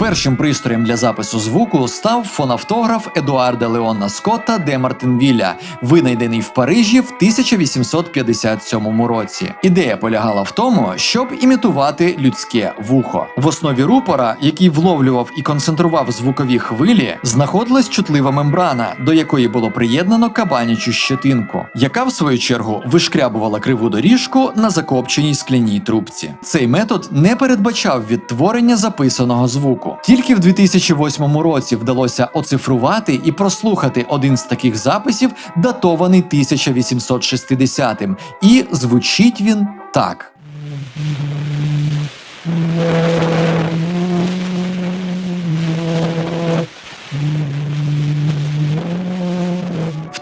Першим пристроєм для запису звуку став фонавтограф Едуарда Леона Скотта де Мартинвіля, винайдений в Парижі в 1857 році. Ідея полягала в тому, щоб імітувати людське вухо. В основі рупора, який вловлював і концентрував звукові хвилі, знаходилась чутлива мембрана, до якої було приєднано кабанячу щетинку, яка в свою чергу вишкрябувала криву доріжку на закопченій скляній трубці. Цей метод не передбачав відтворення записаного звуку. Тільки в 2008 році вдалося оцифрувати і прослухати один з таких записів, датований 1860-м, і звучить він так.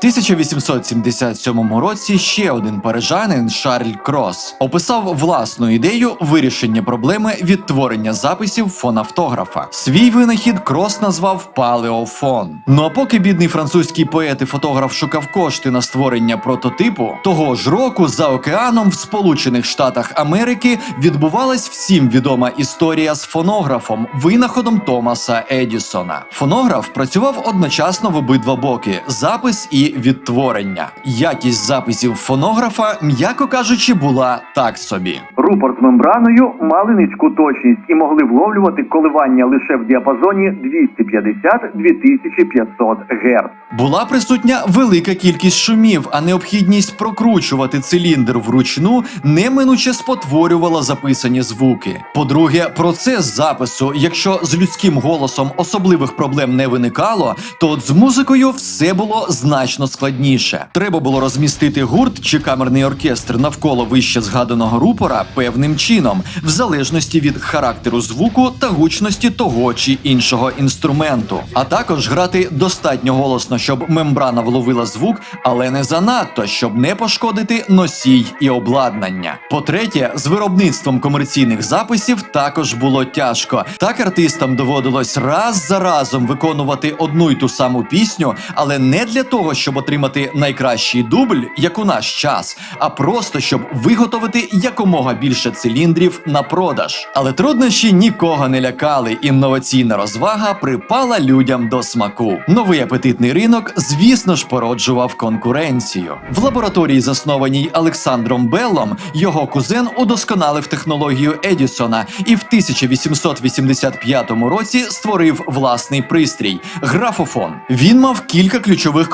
1877 році ще один парижанин Шарль Крос описав власну ідею вирішення проблеми відтворення записів фонавтографа. Свій винахід Крос назвав палеофон. Ну а поки бідний французький поет і фотограф шукав кошти на створення прототипу, того ж року за океаном в Сполучених Штатах Америки відбувалась всім відома історія з фонографом, винаходом Томаса Едісона. Фонограф працював одночасно в обидва боки: запис і відтворення. Якість записів фонографа, м'яко кажучи, була так собі. Рупорт з мембраною мали низьку точність і могли вловлювати коливання лише в діапазоні 250-2500 Гц. Була присутня велика кількість шумів, а необхідність прокручувати циліндр вручну неминуче спотворювала записані звуки. По-друге, процес запису, якщо з людським голосом особливих проблем не виникало, то от з музикою все було значно складніше. Треба було розмістити гурт чи камерний оркестр навколо вище згаданого рупора певним чином, в залежності від характеру звуку та гучності того чи іншого інструменту, а також грати достатньо голосно, щоб мембрана вловила звук, але не занадто, щоб не пошкодити носій і обладнання. По-третє, з виробництвом комерційних записів також було тяжко. Так артистам доводилось раз за разом виконувати одну й ту саму пісню, але не для того, щоб отримати найкращий дубль, як у наш час, а просто щоб виготовити якомога більше циліндрів на продаж. Але труднощі нікого не лякали. Інноваційна розвага припала людям до смаку. Новий апетитний ринок, звісно ж, породжував конкуренцію. В лабораторії, заснованій Олександром Беллом, його кузен удосконалив технологію Едісона і в 1885 році створив власний пристрій графофон. Він мав кілька ключових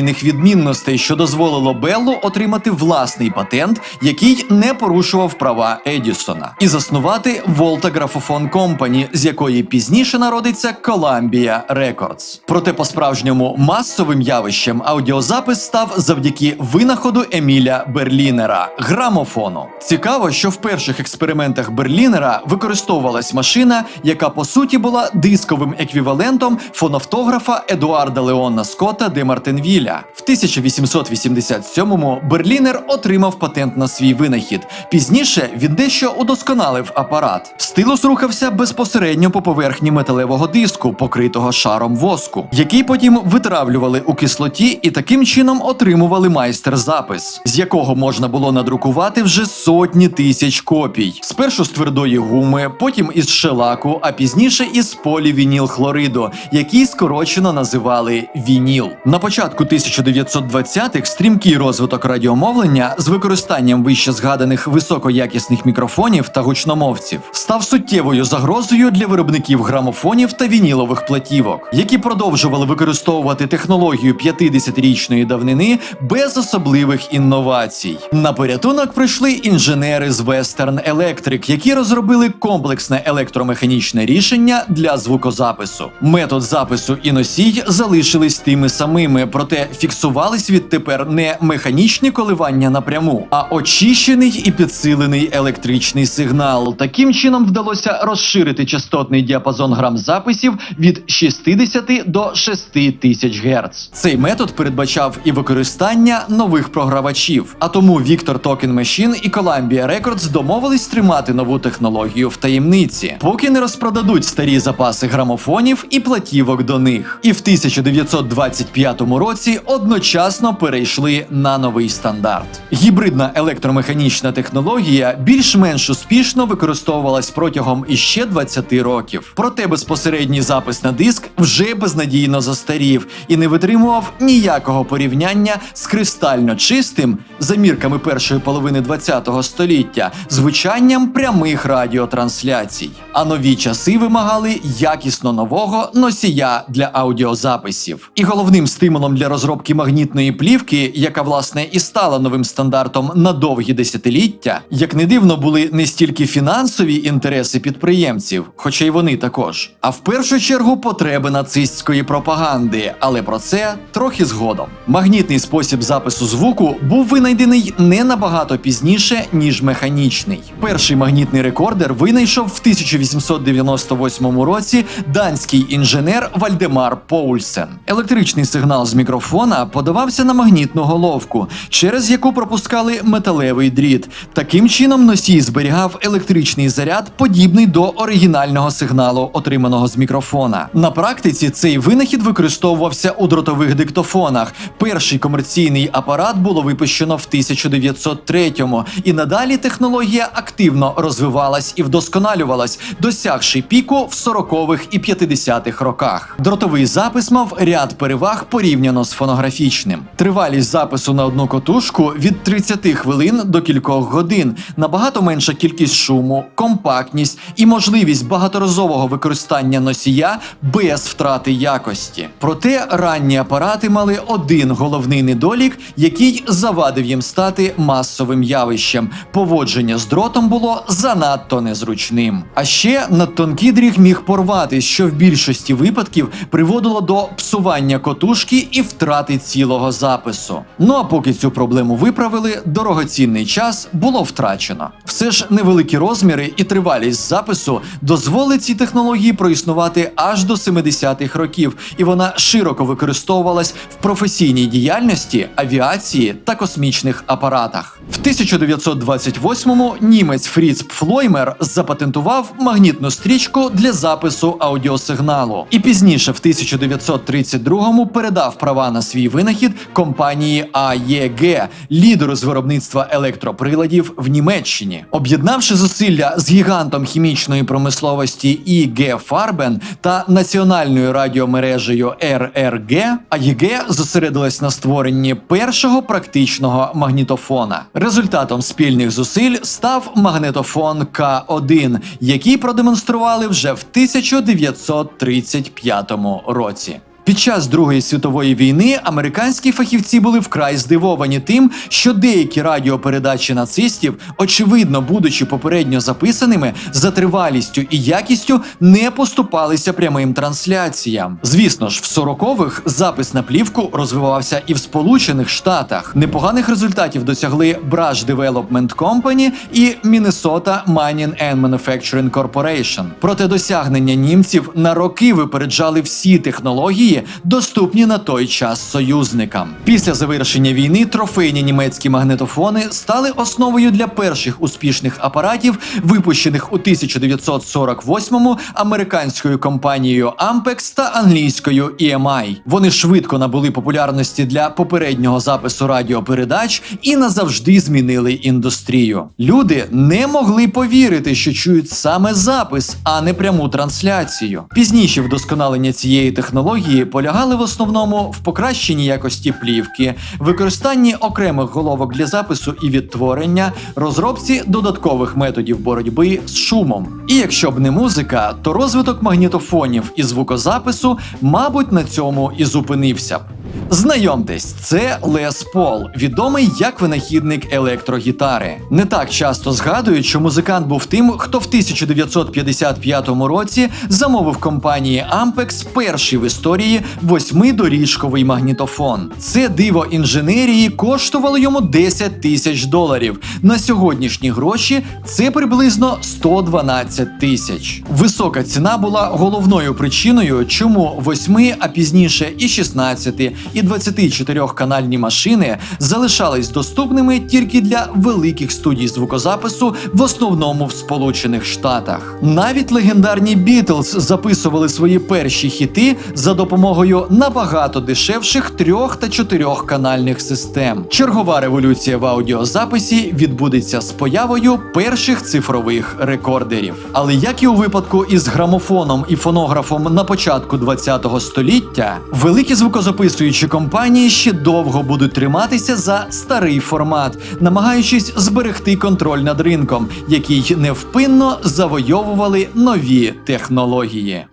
конструкційних відмінностей, що дозволило Беллу отримати власний патент, який не порушував права Едісона, і заснувати Volta Graphophone Company, з якої пізніше народиться Columbia Records. Проте по-справжньому масовим явищем аудіозапис став завдяки винаходу Еміля Берлінера грамофону. Цікаво, що в перших експериментах Берлінера використовувалась машина, яка по суті була дисковим еквівалентом фонавтографа Едуарда Леона Скотта де Мартинвіля. В 1887-му Берлінер отримав патент на свій винахід. Пізніше він дещо удосконалив апарат. Стилус рухався безпосередньо по поверхні металевого диску, покритого шаром воску, який потім витравлювали у кислоті і таким чином отримували майстер-запис, з якого можна було надрукувати вже сотні тисяч копій. Спершу з твердої гуми, потім із шелаку, а пізніше із полівінілхлориду, який скорочено називали вініл. На початку 1920-х стрімкий розвиток радіомовлення з використанням вище згаданих високоякісних мікрофонів та гучномовців став суттєвою загрозою для виробників грамофонів та вінілових платівок, які продовжували використовувати технологію 50-річної давнини без особливих інновацій. На порятунок прийшли інженери з Western Electric, які розробили комплексне електромеханічне рішення для звукозапису. Метод запису і носій залишились тими самими, проте фіксувались відтепер не механічні коливання напряму, а очищений і підсилений електричний сигнал. Таким чином вдалося розширити частотний діапазон грам записів від 60 до 6 тисяч Гц. Цей метод передбачав і використання нових програвачів. А тому Victor Token Machine і Columbia Records домовились тримати нову технологію в таємниці, поки не розпродадуть старі запаси грамофонів і платівок до них. І в 1925 році році одночасно перейшли на новий стандарт. Гібридна електромеханічна технологія більш-менш успішно використовувалась протягом іще 20 років. Проте безпосередній запис на диск вже безнадійно застарів і не витримував ніякого порівняння з кристально чистим за мірками першої половини ХХ століття звучанням прямих радіотрансляцій. А нові часи вимагали якісно нового носія для аудіозаписів. І головним стимулом для розробки магнітної плівки, яка власне і стала новим стандартом на довгі десятиліття, як не дивно, були не стільки фінансові інтереси підприємців, хоча й вони також, а в першу чергу потреби нацистської пропаганди, але про це трохи згодом. Магнітний спосіб запису звуку був винайдений не набагато пізніше, ніж механічний. Перший магнітний рекордер винайшов в 1898 році данський інженер Вальдемар Поульсен. Електричний сигнал з мікрофона подавався на магнітну головку, через яку пропускали металевий дріт. Таким чином носій зберігав електричний заряд, подібний до оригінального сигналу, отриманого з мікрофона. На практиці цей винахід використовувався у дротових диктофонах. Перший комерційний апарат було випущено в 1903-му, і надалі технологія активно розвивалась і вдосконалювалась, досягши піку в 40-х і 50-х роках. Дротовий запис мав ряд переваг порівняно з фонографічним. Тривалість запису на одну котушку від 30 хвилин до кількох годин, набагато менша кількість шуму, компактність і можливість багаторазового використання носія без втрати якості. Проте ранні апарати мали один головний недолік, який завадив їм стати масовим явищем. Поводження з дротом було занадто незручним. А ще надтонкий дріг міг порватись, що в більшості випадків приводило до псування котушки і втрати цілого запису. Ну а поки цю проблему виправили, дорогоцінний час було втрачено. Все ж невеликі розміри і тривалість запису дозволить цій технології проіснувати аж до 70-х років, і вона широко використовувалась в професійній діяльності, авіації та космічних апаратах. В 1928-му німець Фріц Пфлоймер запатентував магнітну стрічку для запису аудіосигналу, і пізніше, в 1932-му, передав права на свій винахід компанії АЄГ, лідеру з виробництва електроприладів в Німеччині. Об'єднавши зусилля з гігантом хімічної промисловості ІГ Фарбен та національною радіомережею РРГ, АЄГ зосередилась на створенні першого практичного магнітофона. Результатом спільних зусиль став магнетофон К1, який продемонстрували вже в 1935 році. Під час Другої світової війни американські фахівці були вкрай здивовані тим, що деякі радіопередачі нацистів, очевидно, будучи попередньо записаними, за тривалістю і якістю не поступалися прямим трансляціям. Звісно ж, в 40-х запис на плівку розвивався і в Сполучених Штатах. Непоганих результатів досягли Brush Development Company і Minnesota Mining and Manufacturing Corporation. Проте досягнення німців на роки випереджали всі технології, доступні на той час союзникам. Після завершення війни трофейні німецькі магнетофони стали основою для перших успішних апаратів, випущених у 1948-му американською компанією Ampex та англійською EMI. Вони швидко набули популярності для попереднього запису радіопередач і назавжди змінили індустрію. Люди не могли повірити, що чують саме запис, а не пряму трансляцію. Пізніше вдосконалення цієї технології полягали в основному в покращенні якості плівки, використанні окремих головок для запису і відтворення, розробці додаткових методів боротьби з шумом. І якщо б не музика, то розвиток магнітофонів і звукозапису, мабуть, на цьому і зупинився б. Знайомтесь, це Лес Пол, відомий як винахідник електрогітари. Не так часто згадують, що музикант був тим, хто в 1955 році замовив компанії Ampex перший в історії восьмидоріжковий магнітофон. Це диво інженерії коштувало йому 10 тисяч доларів. На сьогоднішні гроші це приблизно 112 тисяч. Висока ціна була головною причиною, чому восьми, а пізніше і 16, і і 24-канальні машини залишались доступними тільки для великих студій звукозапису, в основному в Сполучених Штатах. Навіть легендарні Бітлз записували свої перші хіти за допомогою набагато дешевших трьох та чотирьох канальних систем. Чергова революція в аудіозаписі відбудеться з появою перших цифрових рекордерів. Але як і у випадку із грамофоном і фонографом на початку 20-го століття, великі звукозаписуючі компанії ще довго будуть триматися за старий формат, намагаючись зберегти контроль над ринком, який невпинно завойовували нові технології.